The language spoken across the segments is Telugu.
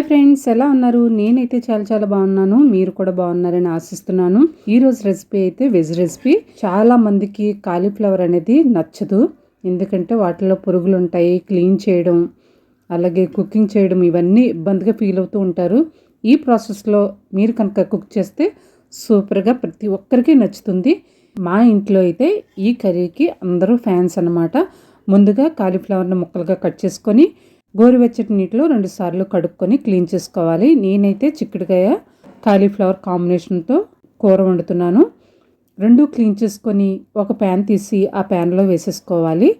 హాయ్ ఫ్రెండ్స్ ఎలా ఉన్నారు? నేనైతే చాలా చాలా బాగున్నాను. మీరు కూడా బాగున్నారని ఆశిస్తున్నాను. ఈరోజు రెసిపీ అయితే వెజ్ రెసిపీ. చాలా మందికి కాలీఫ్లవర్ అనేది నచ్చదు. ఎందుకంటే వాటిలో పురుగులు ఉంటాయి క్లీన్ చేయడం అలాగే కుకింగ్ చేయడం ఇవన్నీ ఇబ్బందిగా ఫీల్ అవుతూ ఉంటారు. ఈ ప్రాసెస్లో మీరు కనుక కుక్ చేస్తే సూపర్గా ప్రతి ఒక్కరికి నచ్చుతుంది. మా ఇంట్లో అయితే ఈ కర్రీకి అందరూ ఫ్యాన్స్ అనమాట ముందుగా కాలీఫ్లవర్ని ముక్కలుగా కట్ చేసుకొని గోరువెచ్చటి నీటిలో రెండుసార్లు కడుక్కొని క్లీన్ చేసుకోవాలి. నేనైతే చిక్కుడుకాయ కాలీఫ్లవర్ కాంబినేషన్తో కూర వండుతున్నాను. రెండు క్లీన్ చేసుకొని ఒక ప్యాన్ తీసి ఆ ప్యాన్లో వేసేసుకోవాలి.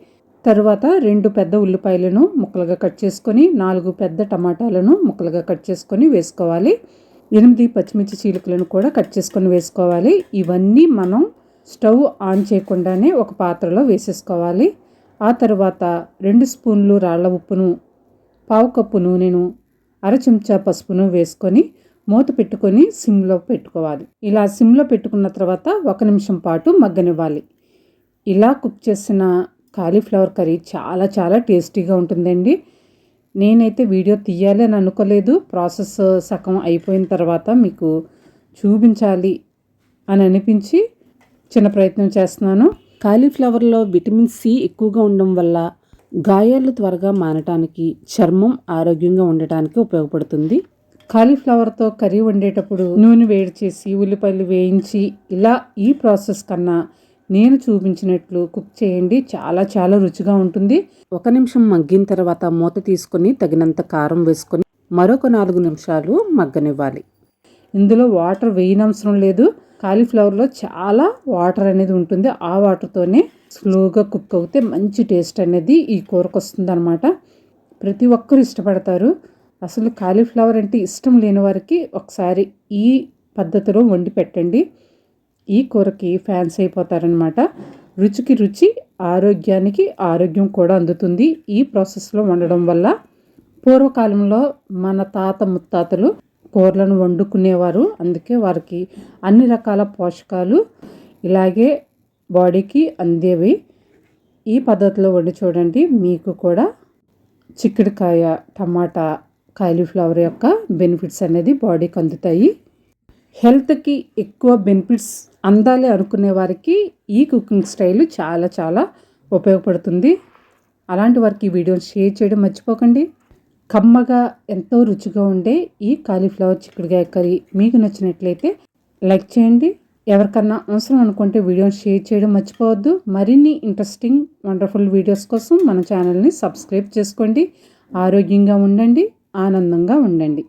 తర్వాత రెండు పెద్ద ఉల్లిపాయలను ముక్కలుగా కట్ చేసుకొని నాలుగు పెద్ద టమాటాలను ముక్కలుగా కట్ చేసుకొని వేసుకోవాలి. ఎనిమిది పచ్చిమిర్చి చీలికలను కూడా కట్ చేసుకొని వేసుకోవాలి. ఇవన్నీ మనం స్టవ్ ఆన్ చేయకుండానే ఒక పాత్రలో వేసేసుకోవాలి. ఆ తర్వాత రెండు స్పూన్లు రాళ్ళ ఉప్పును పావు కప్పు నూనెను అర చెంచా పసుపును వేసుకొని మూత పెట్టుకొని సిమ్లో పెట్టుకోవాలి. ఇలా సిమ్లో పెట్టుకున్న తర్వాత ఒక నిమిషం పాటు మగ్గనివ్వాలి. ఇలా కుక్ చేసిన కాలీఫ్లవర్ కర్రీ చాలా చాలా టేస్టీగా ఉంటుందండి. నేనైతే వీడియో తీయాలి అని అనుకోలేదు. ప్రాసెస్ సగం అయిపోయిన తర్వాత మీకు చూపించాలి అని అనిపించి చిన్న ప్రయత్నం చేస్తున్నాను. కాలీఫ్లవర్లో విటమిన్ సి ఎక్కువగా ఉండడం వల్ల గాయాలు త్వరగా మానటానికి చర్మం ఆరోగ్యంగా ఉండటానికి ఉపయోగపడుతుంది. కాలీఫ్లవర్తో కర్రీ వండేటప్పుడు నూనె వేడి చేసి ఉల్లిపాయలు వేయించి ఇలా ఈ ప్రాసెస్ కన్నా నేను చూపించినట్లు కుక్ చేయండి. చాలా చాలా రుచిగా ఉంటుంది. ఒక నిమిషం మగ్గిన తర్వాత మూత తీసుకొని తగినంత కారం వేసుకొని మరొక నాలుగు నిమిషాలు మగ్గనివ్వాలి. ఇందులో వాటర్ వేయనవసరం లేదు. కాలీఫ్లవర్లో చాలా వాటర్ అనేది ఉంటుంది. ఆ వాటర్తోనే స్లోగా కుక్ అవుతే మంచి టేస్ట్ అనేది ఈ కూరకు వస్తుంది అనమాట ప్రతి ఒక్కరు ఇష్టపడతారు. అసలు కాలీఫ్లవర్ అంటే ఇష్టం లేని వారికి ఒకసారి ఈ పద్ధతిలో వండి పెట్టండి. ఈ కూరకి ఫ్యాన్స్ అయిపోతారనమాట రుచికి రుచి ఆరోగ్యానికి ఆరోగ్యం కూడా అందుతుంది. ఈ ప్రాసెస్లో వండడం వల్ల పూర్వకాలంలో మన తాత ముత్తాతలు కూరలను వండుకునేవారు. అందుకే వారికి అన్ని రకాల పోషకాలు ఇలాగే బాడీకి అందేవి. ఈ పద్ధతిలో వండి చూడండి. మీకు కూడా చిక్కుడుకాయ టమాటా కాలీఫ్లవర్ యొక్క బెనిఫిట్స్ అనేది బాడీకి అందుతాయి. హెల్త్కి ఎక్కువ బెనిఫిట్స్ అందాలి అనుకునే వారికి ఈ కుకింగ్ స్టైల్ చాలా చాలా ఉపయోగపడుతుంది. అలాంటి వారికి ఈ వీడియోని షేర్ చేయడం మర్చిపోకండి. కమ్మగా ఎంతో రుచిగా ఉండే ఈ కాలీఫ్లవర్ చిక్కుడుకాయ కర్రీ మీకు నచ్చినట్లయితే లైక్ చేయండి. ఎవరికన్నా అవసరం అనుకుంటే వీడియోని షేర్ చేయడం మర్చిపోవద్దు. మరిన్ని ఇంట్రెస్టింగ్ వండర్ఫుల్ వీడియోస్ కోసం మన ఛానల్ని సబ్స్క్రైబ్ చేసుకోండి. ఆరోగ్యంగా ఉండండి. ఆనందంగా ఉండండి.